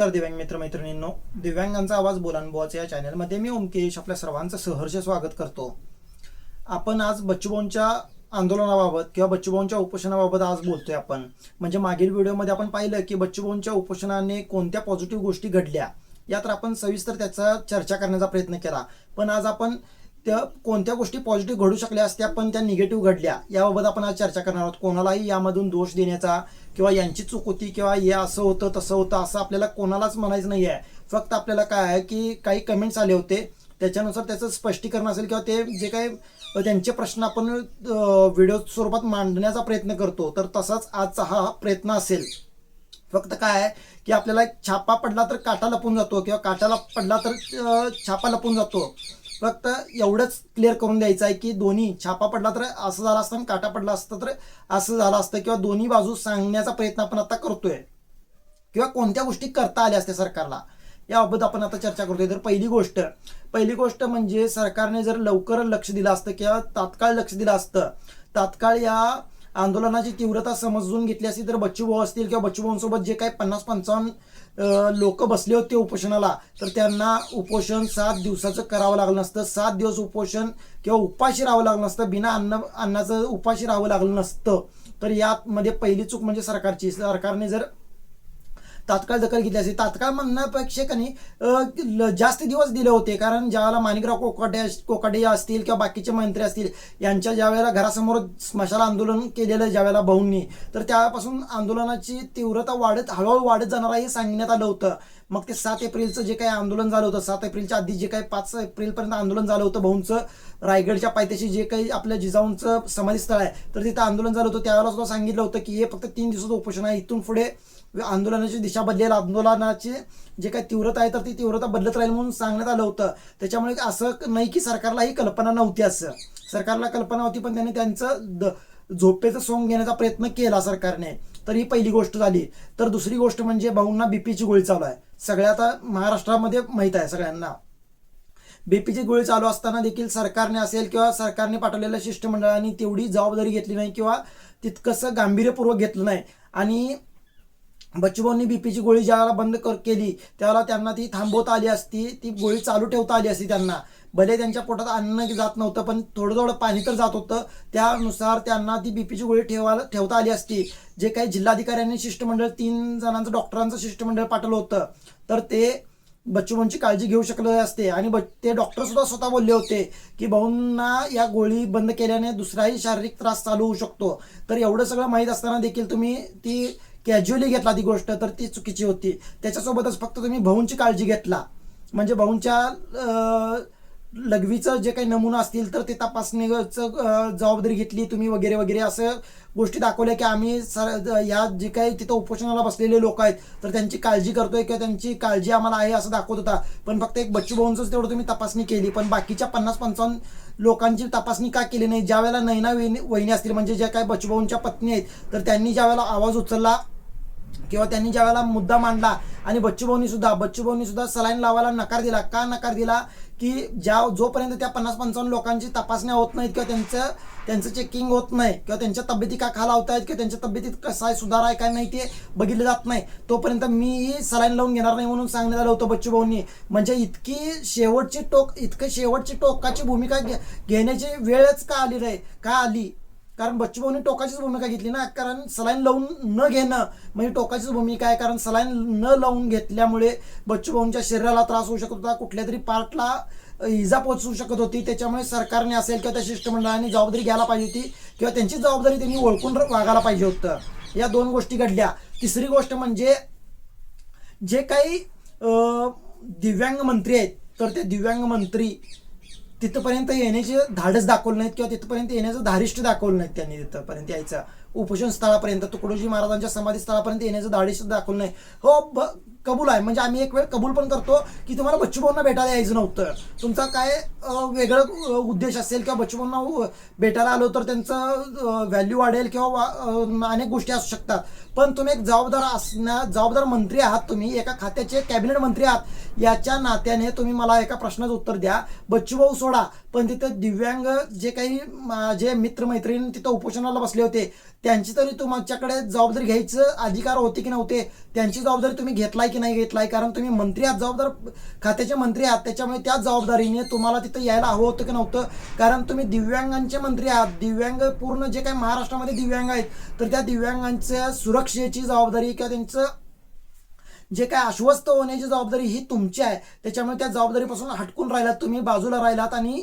तर दिव्यांग मित्र मैत्रिणींनो दिव्यांगांचा आवाज बोलानबुवाचे या चॅनलमध्ये मी ओमकेश आपल्या सर्वांचं सहर्ष स्वागत करतो. आपण आज बच्चूभाऊंच्या आंदोलनाबाबत किंवा बच्चूभाऊंच्या उपोषणाबाबत आज बोलतोय आपण. म्हणजे मागील व्हिडिओमध्ये आपण पाहिलं की बच्चूभाऊंच्या उपोषणाने कोणत्या पॉझिटिव्ह गोष्टी घडल्या या तर आपण सविस्तर त्याचा चर्चा करण्याचा प्रयत्न केला. पण आज आपण त्या कोणत्या गोष्टी पॉझिटिव्ह घडू शकल्या असत्या पण त्या निगेटिव्ह घडल्या याबाबत आपण आज चर्चा करणार आहोत. कोणालाही यामधून दोष देण्याचा किंवा यांची चूक होती किंवा हे असं होतं तसं होतं असं आपल्याला कोणालाच म्हणायचं नाही आहे. फक्त आपल्याला काय आहे की काही कमेंट्स आले होते त्याच्यानुसार त्याचं स्पष्टीकरण असेल किंवा ते जे काही त्यांचे प्रश्न आपण व्हिडिओ स्वरूपात मांडण्याचा प्रयत्न करतो तर तसाच आजचा हा प्रयत्न असेल. फक्त काय आहे की आपल्याला एक छापा पडला तर काटा लपून जातो किंवा काटाला पडला तर छापा लपून जातो. फक्त एवढंच क्लिअर करून द्यायचं आहे की दोन्ही छापा पडला तर असं झालं असतं आणि काटा पडला असतं तर असं झालं असतं किंवा दोन्ही बाजू सांगण्याचा प्रयत्न आपण आता करतोय. किंवा कोणत्या गोष्टी करता आल्या असत्या सरकारला याबाबत आपण आता चर्चा करतोय. तर पहिली गोष्ट पहिली गोष्ट म्हणजे सरकारने जर लवकर लक्ष दिलं असतं किंवा तात्काळ लक्ष दिलं असतं तात्काळ या आंदोलनाची तीव्रता समजून घेतली असती तर बच्चूभाऊ असतील किंवा बच्चूभाऊंसोबत जे काही पन्नास पंचावन्न लोक बसले होते उपोषणाला तर त्यांना उपोषण सात दिवसाचं करावं लागलं नसतं. सात दिवस उपोषण किंवा उपाशी राहावं लागलं नसतं. बिना अन्न अन्नाचं उपाशी राहावं लागलं नसतं. तर यामध्ये पहिली चूक म्हणजे सरकारची. सरकारने जर तात्काळ दखल घेतली असते. तात्काळ म्हणण्यापेक्षा ल- जास्त दिवस दिले होते. कारण ज्यावेळेला माणिकराव कोकाटे कोकाटे असतील किंवा बाकीचे मंत्री असतील यांच्या ज्यावेळेला घरासमोर स्मशान आंदोलन केलेलं ज्यावेळेला भाऊंनी तर त्यापासून आंदोलनाची तीव्रता वाढत हळूहळू वाढत जाणार आहे हे सांगण्यात आलं होतं. मग ते सात एप्रिलचं जे काही आंदोलन झालं होतं सात एप्रिलच्या आधी जे काही पाच एप्रिलपर्यंत आंदोलन झालं होतं भाऊंचं रायगडच्या पायथ्याशी जे काही आपल्या जिजाऊंचं समाधीस्थळ आहे तर तिथं आंदोलन झालं होतं. त्यावेळेला सुद्धा सांगितलं होतं की हे फक्त तीन दिवसाचं उपोषण आहे. इथून पुढे आंदोलनाची दिशा बदलेल. आंदोलनाची जे काही तीव्रता आहे तर ती तीव्रता बदलत राहील म्हणून सांगण्यात आलं होतं. त्याच्यामुळे असं नाही की सरकारला ही कल्पना नव्हती असं. सरकारला कल्पना होती पण त्यांनी त्यांचं द- झोपेचं सोंग घेण्याचा प्रयत्न केला सरकारने. तर ही पहिली गोष्ट झाली. तर दुसरी गोष्ट म्हणजे भाऊंना बीपीची गोळी चालू आहे. सगळ्या आता महाराष्ट्रामध्ये माहीत आहे सगळ्यांना. बीपीची गोळी चालू असताना देखील सरकारने असेल किंवा सरकारने पाठवलेल्या शिष्टमंडळाने तेवढी जबाबदारी घेतली नाही किंवा तितकंसं गांभीर्यपूर्वक घेतलं नाही. आणि बच्चूभाऊंनी बीपीची गोळी ज्यावेळेला बंद कर केली त्यावेळेला त्यांना ती थांबवता आली असती ती गोळी चालू ठेवता आली असती त्यांना. भले त्यांच्या पोटात अन्न जात नव्हतं पण थोडं थोडं पाणी तर जात होतं. त्यानुसार त्यांना ती बीपीची गोळी ठेवायला ठेवता आली असती. जे काही जिल्हाधिकाऱ्यांनी शिष्टमंडळ तीन जणांचं डॉक्टरांचं शिष्टमंडळ पाठवलं होतं. तर ते बच्चूभाऊंची काळजी घेऊ शकले असते. आणि ब- ते डॉक्टर सुद्धा स्वतः बोलले होते की भाऊंना या गोळी बंद केल्याने दुसराही शारीरिक त्रास चालू होऊ शकतो. तर एवढं सगळं माहीत असताना देखील तुम्ही ती कॅज्युअली घेतला ती गोष्ट तर ती चुकीची होती. त्याच्यासोबतच फक्त तुम्ही भाऊंची काळजी घेतला. म्हणजे भाऊंच्या लघवीचं जे काही नमुना असतील तर ते तपासणीचं जबाबदारी घेतली तुम्ही वगैरे वगैरे असं गोष्टी दाखवल्या की आम्ही सर या जे काही तिथं उपोषणाला बसलेले लोक आहेत तर त्यांची काळजी करतोय किंवा त्यांची काळजी आम्हाला आहे असं दाखवत होता. पण फक्त एक बच्चू भाऊंचंच तेवढं तुम्ही तपासणी केली. पण बाकीच्या पन्नास पंचावन्न लोकांची तपासणी का केली नाही? ज्या वेळेला नैना वहिनी वहिनी असतील म्हणजे ज्या काही बचूभाऊंच्या पत्नी आहेत तर त्यांनी ज्या वेळेला आवाज उचलला किंवा त्यांनी ज्या वेळेला मुद्दा मांडला आणि बच्चूभाऊनी सुद्धा बच्चूभाऊनी सुद्धा सलाईन लावायला नकार दिला. का नकार दिला? की ज्या जोपर्यंत त्या पन्नास पंचावन्न लोकांची तपासण्या होत नाहीत किंवा त्यांचं त्यांचं चेकिंग होत नाही किंवा त्यांच्या तब्येती का खालावत आहेत किंवा त्यांच्या तब्येतीत कसं आहे सुधार आहे काय नाही ते बघितलं जात नाही तोपर्यंत मी सलाईन लावून घेणार नाही म्हणून सांगण्यात आलं होतं बच्चूभाऊंनी म्हणजे इतकी शेवटची टोक इतकं शेवटची टोकाची भूमिका घे- घेण्याची वेळच का आली रे? का आली? कारण बच्चूभाऊने टोकाचीच भूमिका घेतली ना कारण सलाईन लावून न घेणं म्हणजे टोकाचीच भूमिका आहे कारण सलाईन न लावून घेतल्यामुळे बच्चूभाऊंच्या शरीराला त्रास होऊ शकत होता कुठल्या तरी पार्टला इजा पोचू शकत होती. त्याच्यामुळे सरकारने असेल किंवा त्या शिष्टमंडळाने जबाबदारी घ्यायला पाहिजे होती किंवा त्यांची जबाबदारी त्यांनी ओळखून वागायला पाहिजे होतं. या दोन गोष्टी घडल्या. तिसरी गोष्ट म्हणजे जे काही दिव्यांग मंत्री आहेत तर ते दिव्यांग मंत्री तिथपर्यंत येण्याचे धाडस दाखवलं नाहीत किंवा तिथपर्यंत येण्याचं धारिष्ट दाखवलं नाहीत त्यांनी तिथपर्यंत यायचं. उपोषण स्थळापर्यंत तुकडोजी महाराजांच्या समाधी स्थळापर्यंत येण्याचं धाडस दाखवलं नाही. हो कबूल आहे. म्हणजे आम्ही एक वेळ कबूल पण करतो की तुम्हाला बच्चूभाऊंना भेटायला यायचं नव्हतं. तुमचा काय वेगळं उद्देश असेल किंवा बच्चूभाऊंना भेटायला आलो तर त्यांचं व्हॅल्यू वाढेल किंवा अनेक गोष्टी असू शकतात. पण तुम्ही एक जबाबदार असण्या जबाबदार मंत्री आहात तुम्ही एका खात्याचे कॅबिनेट मंत्री आहात याच्या नात्याने तुम्ही मला एका प्रश्नाचं उत्तर द्या. बच्चूभाऊ सोडा. पण तिथं दिव्यांग जे काही माझे मित्रमैत्रीण तिथं उपोषणाला बसले होते त्यांची तरी तुमच्याकडे जबाबदारी घ्यायचं अधिकार होते की नव्हते त्यांची जबाबदारी तुम्ही घेतलाय की नाही घेतलाय? कारण तुम्ही मंत्री आहात जबाबदार खात्याचे मंत्री आहात त्याच्यामुळे त्या जबाबदारीने तुम्हाला तिथं यायला हवं होतं की नव्हतं? कारण तुम्ही दिव्यांगांचे मंत्री आहात दिव्यांग पूर्ण जे काही महाराष्ट्रामध्ये दिव्यांग आहेत तर त्या दिव्यांगांच्या सुरक्षेची जबाबदारी किंवा त्यांचं जे काय आश्वस्त होण्याची जबाबदारी ही तुमची आहे. त्याच्यामुळे त्या जबाबदारीपासून हटकून राहिलात तुम्ही बाजूला राहिलात आणि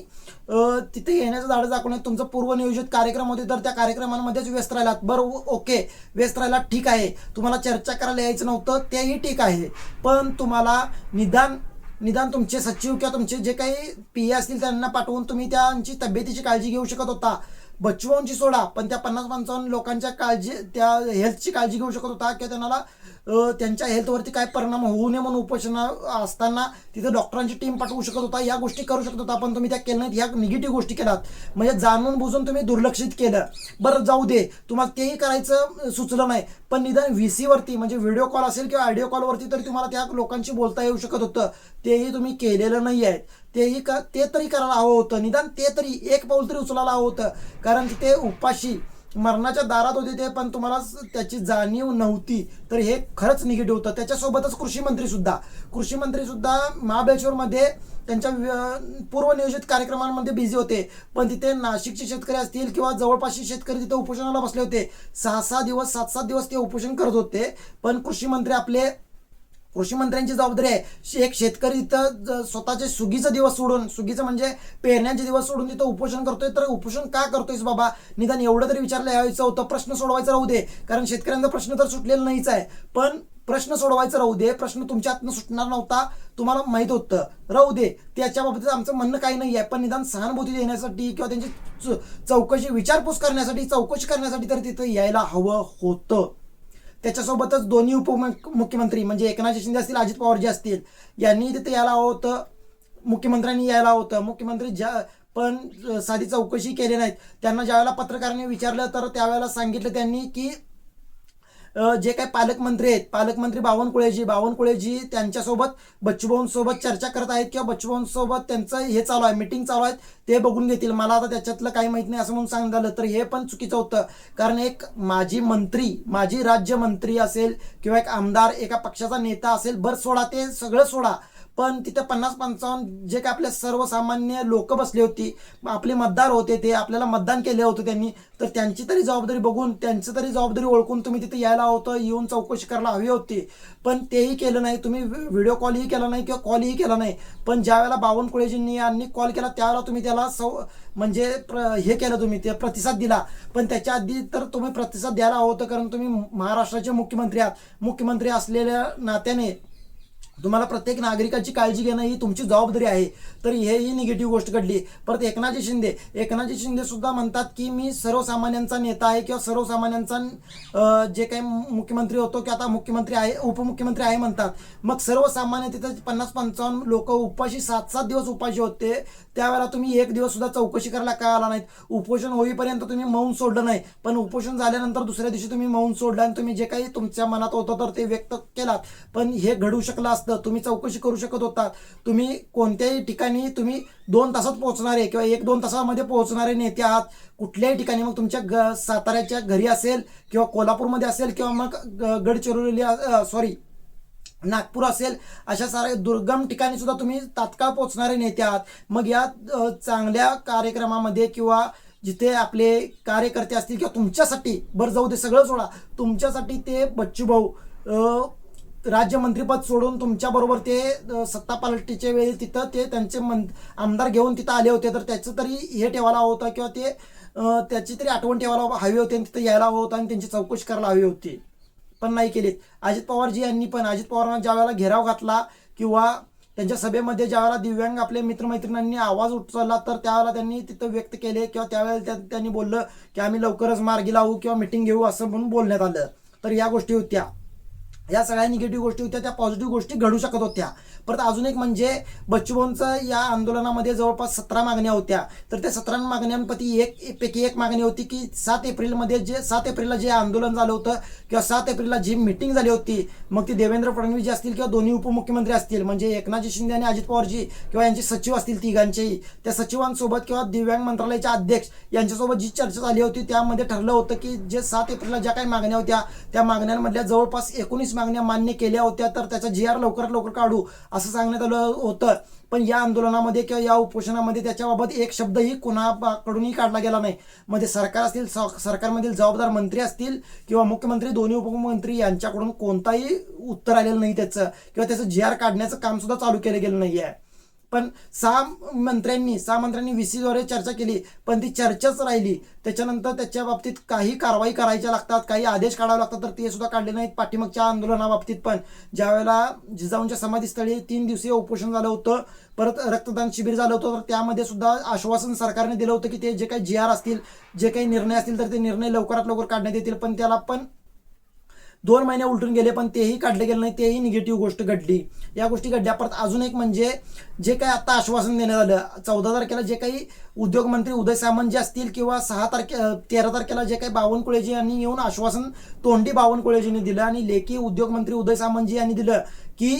तिथे येण्याचं झाडं दाखवण्यात तुमचं पूर्वनियोजित कार्यक्रम होते तर त्या कार्यक्रमांमध्येच व्यस्त राहिलात. बरं ओके. व्यस्त राहिलात ठीक आहे. तुम्हाला चर्चा करायला यायचं नव्हतं तेही ठीक आहे. पण तुम्हाला निदान निदान तुमचे सचिव किंवा तुमचे जे काही पी ए असतील त्यांना पाठवून तुम्ही त्यांची तब्येतीची काळजी घेऊ शकत होता. बच्चूभाऊंची सोडा. पण त्या पन्नास पंचावन्न लोकांच्या काळजी त्या हेल्थची काळजी घेऊ शकत होता किंवा त्यांना त्यांच्या हेल्थवरती काय परिणाम होऊ नये म्हणून उपोषण असताना तिथे डॉक्टरांची टीम पाठवू शकत होता. या गोष्टी करू शकत होता पण तुम्ही त्या केल्या नाहीत. ह्या निगेटिव्ह गोष्टी केल्यात. म्हणजे जाणून बुजून तुम्ही दुर्लक्षित केलं. बरं जाऊ दे. तुम्हाला तेही करायचं सुचलं नाही. पण निदान व्ही सीवरती म्हणजे व्हिडिओ कॉल असेल किंवा ऑडिओ कॉलवरती तरी तुम्हाला त्या लोकांशी बोलता येऊ शकत होतं. तेही तुम्ही केलेलं नाही आहे तेही क ते तरी करायला हवं होतं. निदान ते तरी एक पाऊल तरी उचलायला हवं होतं. कारण तिथे उपाशी मरणाच्या दारात होते ते पण तुम्हाला त्याची जाणीव नव्हती. तर हे खरंच निगेटिव्ह होतं. त्याच्यासोबतच कृषी मंत्री सुद्धा. कृषी मंत्री सुद्धा महाबळेश्वरमध्ये त्यांच्या पूर्वनियोजित कार्यक्रमांमध्ये बिझी होते. पण तिथे नाशिकचे शेतकरी असतील किंवा जवळपासचे शेतकरी तिथे उपोषणाला बसले होते. सहा सहा दिवस सात सात दिवस ते उपोषण करत होते. पण कृषी मंत्री आपले कृषी मंत्र्यांची जबाबदारी आहे. एक शेतकरी इथं स्वतःचे सुगीचा दिवस सोडून सुगीचं म्हणजे पेरण्याचे दिवस सोडून तिथं उपोषण करतोय. तर उपोषण का करतोयस बाबा? निदान एवढं तरी विचारलं यायचं होतं. प्रश्न सोडवायचा राहू दे. कारण शेतकऱ्यांचा प्रश्न तर सुटलेला नाहीच आहे. पण प्रश्न सोडवायचा राहू दे. प्रश्न तुमच्या हातनं सुटणार नव्हता. तुम्हाला माहीत होतं. राहू दे. त्याच्याबाबतीत आमचं म्हणणं काही नाही आहे पण निदान सहानुभूती देण्यासाठी किंवा त्यांची चौकशी विचारपूस करण्यासाठी चौकशी करण्यासाठी तर तिथं यायला हवं होतं. त्याच्यासोबतच दोन्ही उपमुख्यमंत्री म्हणजे एकनाथ शिंदे असतील अजित पवार जे असतील यांनी तिथे यायला होतं. मुख्यमंत्र्यांनी यायला होतं. मुख्यमंत्री ज्या पण साधी चौकशी केली नाहीत. त्यांना ज्यावेळेला पत्रकारांनी विचारलं तर त्यावेळेला सांगितलं त्यांनी की जे काही पालकमंत्री आहेत पालकमंत्री बावनकुळेजी बावनकुळेजी त्यांच्यासोबत बच्चूभाऊंसोबत चर्चा करत आहेत किंवा बच्चूभाऊंसोबत त्यांचं हे चालू आहे मिटिंग चालू आहे ते बघून घेतील. मला आता त्याच्यातलं काही माहीत नाही असं म्हणून सांगितलं तर हे पण चुकीचं होतं. कारण एक माजी मंत्री माजी राज्यमंत्री असेल किंवा एक आमदार एका पक्षाचा नेता असेल बर सोडा ते सगळं सोडा. पण तिथे पन्नास पंचावन्न जे काय आपले सर्वसामान्य लोक बसले होती आपले मतदार होते ते आपल्याला मतदान केले होते त्यांनी तर त्यांची तरी जबाबदारी बघून त्यांची तरी जबाबदारी ओळखून तुम्ही तिथे यायला होतं येऊन चौकशी करायला हवी होती. पण तेही केलं नाही तुम्ही व्हिडिओ कॉलही केला नाही किंवा कॉलही केला नाही. पण ज्या वेळेला बावनकुळेजींनी यांनी कॉल केला त्यावेळेला तुम्ही त्याला सौ म्हणजे प्र हे केलं तुम्ही ते प्रतिसाद दिला. पण त्याच्या आधी तर तुम्ही प्रतिसाद द्यायला होतं कारण तुम्ही महाराष्ट्राचे मुख्यमंत्री आहात. मुख्यमंत्री असलेल्या नात्याने तुम्हाला प्रत्येक नागरिकाची काळजी घेणं ही तुमची जबाबदारी आहे. तर हेही निगेटिव्ह गोष्ट घडली. परत एकनाथजी शिंदे. एकनाथजी शिंदे सुद्धा म्हणतात की मी सर्वसामान्यांचा नेता आहे किंवा सर्वसामान्यांचा जे काही मुख्यमंत्री होतो की आता मुख्यमंत्री आहे उपमुख्यमंत्री आहे म्हणतात. मग सर्वसामान्य तिथं पन्नास पंचावन्न लोक उपाशी सात सात दिवस उपाशी होते. त्यावेळेला तुम्ही एक दिवस सुद्धा चौकशी करायला काय आला नाहीत? उपोषण होईपर्यंत तुम्ही मौन सोडलं नाही. पण उपोषण झाल्यानंतर दुसऱ्या दिवशी तुम्ही मौन सोडलं आणि तुम्ही जे काही तुमच्या मनात होतं तर ते व्यक्त केलात. पण हे घडू शकलं असतं. तुम्ही चौकशी करू शकत होता. तुम्ही कोणत्याही ठिकाणी तुम्ही दोन तासात पोहोचणारे किंवा एक दोन तासामध्ये पोहोचणारे नेते आहात. कुठल्याही ठिकाणी मग तुमच्या ग साताऱ्याच्या घरी असेल किंवा कोल्हापूरमध्ये असेल किंवा मग ग- गडचिरोली सॉरी नागपूर असेल अशा साऱ्या दुर्गम ठिकाणी सुद्धा तुम्ही तात्काळ पोहोचणारे नेते आहात. मग या चांगल्या कार्यक्रमामध्ये किंवा जिथे आपले कार्यकर्ते असतील किंवा तुमच्यासाठी बरं जाऊ दे सगळं सोडा. तुमच्यासाठी ते बच्चूभाऊ राज्यमंत्रीपद सोडून तुमच्याबरोबर ते सत्ता पालटीच्या वेळी तिथं ते त्यांचे मं आमदार घेऊन तिथं आले होते. तर त्याचं तरी हे ठेवायला हवं होतं किंवा ते त्याची तरी आठवण ठेवायला हवी होती आणि तिथं यायला हवं होतं आणि त्यांची चौकशी करायला हवी होती. पण नाही केलीत अजित पवारजी यांनी पण अजित पवारांना ज्या वेळेला घेराव घातला किंवा त्यांच्या सभेमध्ये ज्या वेळेला दिव्यांग आपले मित्रमैत्रिणींनी आवाज उचलला तर त्यावेळेला त्यांनी तिथं व्यक्त केले किंवा त्यावेळेला त्या- त्यांनी बोललं की आम्ही लवकरच मार्गी लावू किंवा मिटिंग घेऊ असं म्हणून बोलण्यात आलं. तर या गोष्टी होत्या. या सगळ्या निगेटिव्ह गोष्टी होत्या त्या पॉझिटिव्ह गोष्टी घडू शकत होत्या. परत अजून एक म्हणजे बच्चूभाऊंचं या आंदोलनामध्ये जवळपास सतरा मागण्या होत्या. तर त्या सतरा मागण्यांपैकी एक पैकी एक मागणी होती की सात एप्रिलमध्ये जे सात एप्रिलला जे आंदोलन झालं होतं किंवा सात एप्रिलला जी मिटिंग झाली होती मग ती देवेंद्र फडणवीस जे असतील किंवा दोन्ही उपमुख्यमंत्री असतील म्हणजे एकनाथजी शिंदे आणि अजित पवारजी किंवा यांचे सचिव असतील तिघांचेही त्या सचिवांसोबत किंवा दिव्यांग मंत्रालयाचे अध्यक्ष यांच्यासोबत जी चर्चा झाली होती त्यामध्ये ठरलं होतं की जे सात एप्रिलला ज्या काही मागण्या होत्या त्या मागण्यांमधल्या जवळपास एकोणीस मागण्या मान्य केल्या होत्या तर त्याचा जी आर लवकरात लवकर काढू असं सांगण्यात आलं होतं. पण या आंदोलनामध्ये किंवा या उपोषणामध्ये त्याच्याबाबत एक शब्दही कुणाकडूनही काढला गेला नाही. म्हणजे सरकार असतील स- सरकारमधील जबाबदार मंत्री असतील किंवा मुख्यमंत्री दोन्ही उपमुख्यमंत्री यांच्याकडून कोणताही उत्तर आलेलं नाही त्याचं. किंवा त्याचं जी आर काढण्याचं काम सुद्धा चालू केलं गेलं नाही आहे पण सहा मंत्र्यांनी सहा मंत्र्यांनी व्ही सीद्वारे चर्चा केली पण ती चर्चाच राहिली. त्याच्यानंतर त्याच्या बाबतीत काही कारवाई करायच्या लागतात काही आदेश काढावे लागतात तर ते सुद्धा काढले नाहीत पाठीमागच्या आंदोलनाबाबतीत पण. ज्यावेळेला जिजाऊंच्या समाधीस्थळी तीन दिवसीय उपोषण झालं होतं परत रक्तदान शिबिर झालं होतं तर त्यामध्ये सुद्धा आश्वासन सरकारने दिलं होतं की ते जे काही जी आर असतील जे काही निर्णय असतील तर ते निर्णय लवकरात लवकर काढण्यात येतील पण त्याला पण दोन महिने उलटून गेले पण तेही काढले गेले नाही तेही निगेटिव्ह गोष्ट घडली. या गोष्टी घडल्या. परत अजून एक म्हणजे जे काही आता आश्वासन देण्यात आलं चौदा तारखेला जे काही उद्योगमंत्री उदय सामंत जे असतील किंवा सहा तारखे तेरा तारखेला जे काही बावनकुळेजी यांनी येऊन आश्वासन तोंडी बावनकुळेजींनी दिलं आणि लेखी उद्योगमंत्री उदय सामंतजी यांनी दिलं की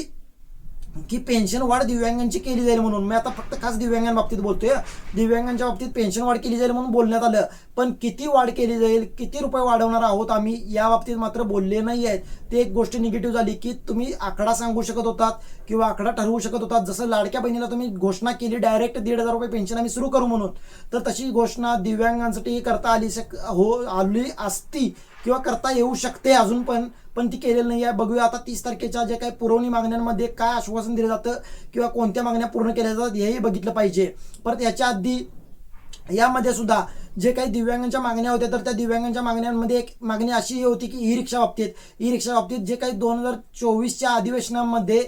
की पेन्शन वाढ दिव्यांगांची केली जाईल म्हणून. मी आता फक्त खास दिव्यांगांबाबतीत बोलतोय. दिव्यांगांच्या बाबतीत पेन्शन वाढ केली जाईल म्हणून बोलण्यात आलं. पण किती वाढ केली जाईल किती रुपये वाढवणार आहोत आम्ही या बाबतीत मात्र बोलले नाही आहेत ते एक गोष्ट निगेटिव्ह झाली की तुम्ही आकडा सांगू शकत होतात. किंवा आकडा ठरवू शकत होता. जसं लाडक्या बहिणीला तुम्ही घोषणा केली डायरेक्ट दीड हजार रुपये पेन्शन आम्ही सुरू करू म्हणून. तर तशी घोषणा दिव्यांगांसाठी करता आली शक हो आली असती किंवा करता येऊ शकते अजून पण पण ती केलेली नाही आहे बघूया आता तीस तारखेच्या जे काही पुरवणी मागण्यांमध्ये काय आश्वासन दिलं जातं किंवा कोणत्या मागण्या पूर्ण केल्या जातात हेही बघितलं पाहिजे. परत याच्या आधी यामध्ये सुद्धा जे काही दिव्यांगांच्या मागण्या होत्या तर त्या दिव्यांगांच्या मागण्यांमध्ये एक मागणी अशी होती की ई रिक्षा बाबतीत. ई रिक्षा बाबतीत जे काही दोन हजार चोवीसच्या अधिवेशनामध्ये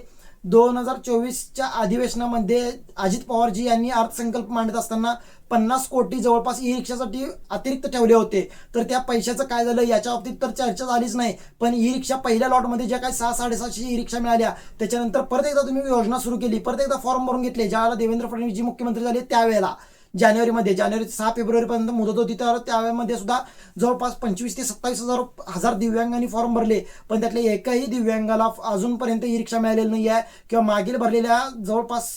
दोन हजार चोवीसच्या अधिवेशनामध्ये अजित पवारजी यांनी अर्थसंकल्प मांडत असताना पन्नास कोटी जवळपास ई रिक्षासाठी अतिरिक्त ठेवले होते. तर त्या पैशाचं काय झालं? याच्या बाबतीत तर चर्चा झालीच नाही. पण ई रिक्षा पहिल्या लॉटमध्ये ज्या काही सहा साडेसातशे ई रिक्षा मिळाल्या त्याच्यानंतर परत एकदा तुम्ही योजना सुरू केली. परत एकदा फॉर्म भरून घेतले ज्यावेळेला देवेंद्र फडणवीस जी मुख्यमंत्री झाले त्यावेळेला. जानेवारीमध्ये जानेवारी सहा फेब्रुवारीपर्यंत मुदत होती. तर त्यावेळेमध्ये सुद्धा जवळपास पंचवीस ते सत्तावीस हजार हजार दिव्यांगांनी फॉर्म भरले. पण त्यातल्या एकाही दिव्यांगाला अजूनपर्यंत ई रिक्षा मिळालेली नाही आहे किंवा मागील भरलेल्या जवळपास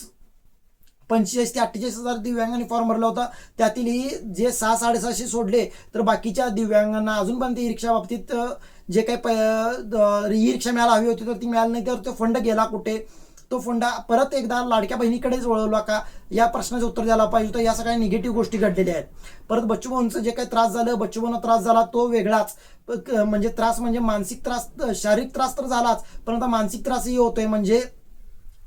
पंचेचाळीस ते अठ्ठेचाळीस हजार दिव्यांगांनी फॉर्म भरला होता. त्यातीलही जे सहा साडेसहाशे सोडले तर बाकीच्या दिव्यांगांना अजूनपर्यंत ई रिक्षा बाबतीत जे काही प ई रिक्षा मिळायला हवी होती तर ती मिळाली नाही तर तो फंड गेला कुठे? तो फुंडा परत एकदा लाडक्या बहिणीकडेच वळवला का? या प्रश्नाचं उत्तर द्यायला पाहिजे होतं. या सगळ्या निगेटिव्ह गोष्टी घडलेल्या आहेत. परत बच्चूभाऊंचं जे काही त्रास झालं बच्चूभाऊंना त्रास झाला तो वेगळाच. क- म्हणजे त्रास म्हणजे मानसिक त्रास शारीरिक त्रास तर झालाच पण आता मानसिक त्रासही होतोय. म्हणजे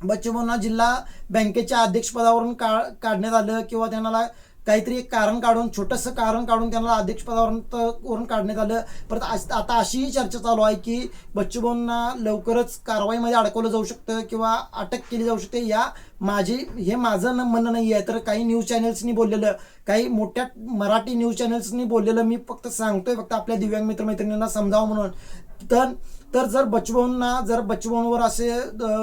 बच्चूभाऊंना जिल्हा बँकेच्या अध्यक्षपदावरून का काढण्यात आलं किंवा त्यांना काहीतरी एक कारण काढून छोटंसं कारण काढून त्यांना अध्यक्षपदावरून वरून काढण्यात आलं. परत आज- आता अशीही चर्चा चालू आहे की बच्चूभाऊंना लवकरच कारवाईमध्ये अडकवलं जाऊ शकतं किंवा अटक केली जाऊ शकते. या माझी हे माझं न- म्हणणं नाही आहे. तर काही न्यूज चॅनल्सनी बोललेलं काही मोठ्या मराठी न्यूज चॅनल्सनी बोललेलं मी फक्त सांगतोय फक्त आपल्या दिव्यांग मित्रमैत्रिणींना समजावं म्हणून. तर तर जर बचवांना जर बचवांवर असे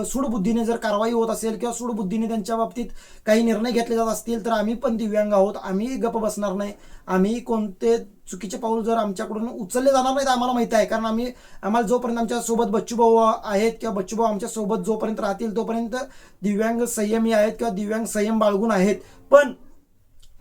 सूडबुद्धीने जर कारवाई होत असेल किंवा सूडबुद्धीने त्यांच्या बाबतीत काही निर्णय घेतले जात असतील तर आम्ही पण दिव्यांग आहोत. आम्ही गप्प बसणार नाही. आम्ही कोणते चुकीचे पाऊल जर आमच्याकडून उचलले जाणार नाहीत आम्हाला माहिती आहे. कारण आम्ही आम्हाला जोपर्यंत आमच्यासोबत बच्चूभाऊ आहेत किंवा बच्चूभाऊ आमच्यासोबत जोपर्यंत राहतील तोपर्यंत दिव्यांग संयमी आहेत किंवा दिव्यांग संयम बाळगून आहेत. पण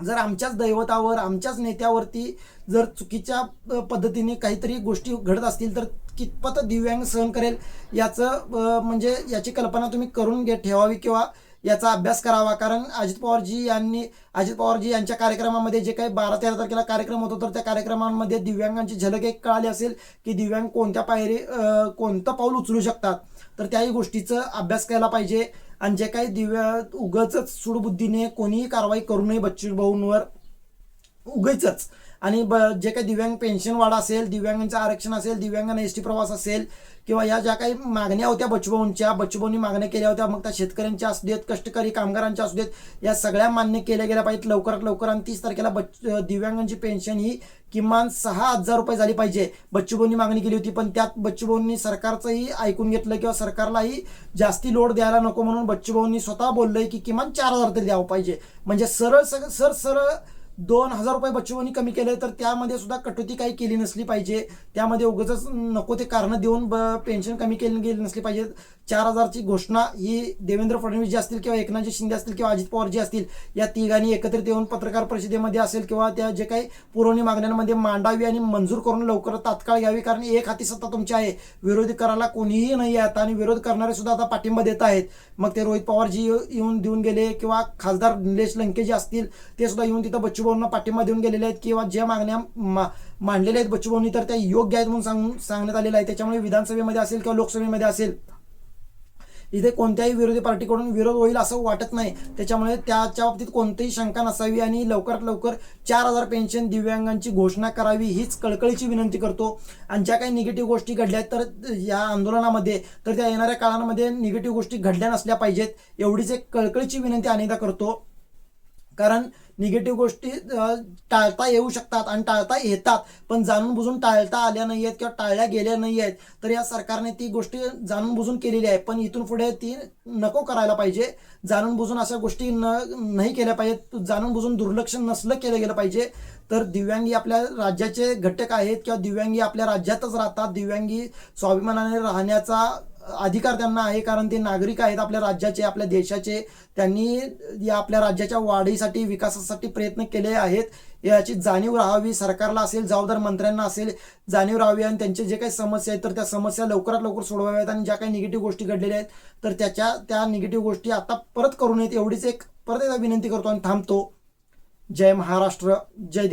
जर आमच्याच दैवतावर आमच्याच नेत्यावरती जर चुकीच्या पद्धतीने काहीतरी गोष्टी घडत असतील तर कितपत दिव्यांग सहन करेल याचं म्हणजे याची कल्पना तुम्ही करून घे ठेवावी किंवा याचा अभ्यास करावा. कारण अजित पवारजी यांनी अजित पवारजी यांच्या कार्यक्रमामध्ये जे काही बारा तेरा तारखेला कार्यक्रम होतो तर त्या कार्यक्रमांमध्ये दिव्यांगांची झलक एक कळाली असेल की दिव्यांग कोणत्या पायरी कोणतं पाऊल उचलू शकतात. तर त्याही गोष्टीचं अभ्यास केला पाहिजे आणि जे काही दिव्या उगच सूडबुद्धीने कोणीही कारवाई करू नये बच्चू भाऊंवर. उगीच आणि ब जे काही दिव्यांग पेन्शन वाढ असेल दिव्यांगांचं आरक्षण असेल दिव्यांगांना एस टी प्रवास असेल किंवा या ज्या काही मागण्या होत्या बचूभाऊंच्या बचूभाऊंनी मागण्या केल्या होत्या मग त्या शेतकऱ्यांच्या असू देत कष्टकरी कामगारांच्या असू देत या सगळ्या मान्य केल्या गेल्या पाहिजेत. लवकरात लवकर आणि तीस तारखेला बच दिव्यांगांची पेन्शन ही किमान सहा हजार रुपये झाली पाहिजे. बच्चूभाऊंनी मागणी केली होती पण त्यात बच्चूभाऊंनी सरकारचंही ऐकून घेतलं किंवा सरकारलाही जास्ती लोड द्यायला नको म्हणून बच्चूभाऊंनी स्वतः बोललंय की किमान चार हजार तरी द्यावं पाहिजे. म्हणजे सरळ सग सर सरळ दोन हजार रुपये बचवणी कमी केले तर त्यामध्ये सुद्धा कटोती काही केली नसली पाहिजे. त्यामध्ये उगाच नको ते कारण देऊन ब- पेन्शन कमी केली गेली नसली पाहिजे. चार हजारची घोषणा ही देवेंद्र फडणवीस जे असतील किंवा एकनाथजी शिंदे असतील किंवा अजित पवार जे असतील या तिघांनी एकत्रित येऊन पत्रकार परिषदेमध्ये असेल किंवा त्या जे काही पुरवणी मागण्यांमध्ये मांडावी आणि मंजूर करून लवकर तात्काळ घ्यावी कारण एक हाती सत्ता तुमची आहे. विरोधी करायला कोणीही नाही आता आणि विरोध करणारे सुद्धा आता पाठिंबा देत आहेत. मग ते रोहित पवारजी येऊन देऊन गेले किंवा खासदार निलेश लंके जे असतील ते सुद्धा येऊन तिथं बच्चूभाऊंना पाठिंबा देऊन गेलेले आहेत किंवा ज्या मागण्या मा- मांडलेल्या आहेत बच्चूभाऊंनी तर त्या योग्य आहेत म्हणून सांगून सांगण्यात आलेलं आहे. त्याच्यामुळे विधानसभेमध्ये असेल किंवा लोकसभेमध्ये असेल इथे कोणत्याही विरोधी पार्टीकडून विरोध होईल असं वाटत नाही. त्याच्यामुळे त्याच्या बाबतीत कोणतीही शंका नसावी आणि लवकरात लवकर चार हजार पेन्शन दिव्यांगांची घोषणा करावी हीच कळकळीची विनंती करतो. आणि ज्या काही निगेटिव्ह गोष्टी घडल्या आहेत तर या आंदोलनामध्ये तर त्या येणाऱ्या काळामध्ये निगेटिव्ह गोष्टी घडल्या नसल्या पाहिजेत एवढीच एक कळकळीची विनंती अनेकदा करतो. कारण निगेटिव्ह गोष्टी टाळता येऊ शकतात आणि टाळता येतात. पण जाणून बुजून टाळता आल्या नाही आहेत किंवा टाळल्या गेल्या नाही आहेत तर या सरकारने ती गोष्टी जाणून बुजून केलेली आहे पण इथून पुढे ती नको करायला पाहिजे. जाणून बुजून अशा गोष्टी न नाही केल्या पाहिजेत. जाणून बुजून दुर्लक्ष नसलं केलं गेलं पाहिजे. तर दिव्यांगी आपल्या राज्याचे घटक आहेत किंवा दिव्यांगी आपल्या राज्यातच राहतात. दिव्यांगी स्वाभिमानाने राहण्याचा अधिकार त्यांना आहे कारण ते नागरिक आहेत आपल्या राज्याचे आपल्या देशाचे. त्यांनी या आपल्या राज्याच्या वाढीसाठी विकासासाठी प्रयत्न केले आहेत. याची जाणीव राहावी सरकारला असेल जबाबदार मंत्र्यांना असेल जाणीव राहावी. आणि त्यांचे जे काही समस्या आहेत तर त्या समस्या लवकरात लवकर सोडवाव्यात. आणि ज्या काही निगेटिव्ह गोष्टी घडलेल्या आहेत तर त्याच्या त्या निगेटिव्ह गोष्टी आता परत करू नयेत. एवढीच एक परत एकदा विनंती करतो आणि थांबतो. जय महाराष्ट्र जय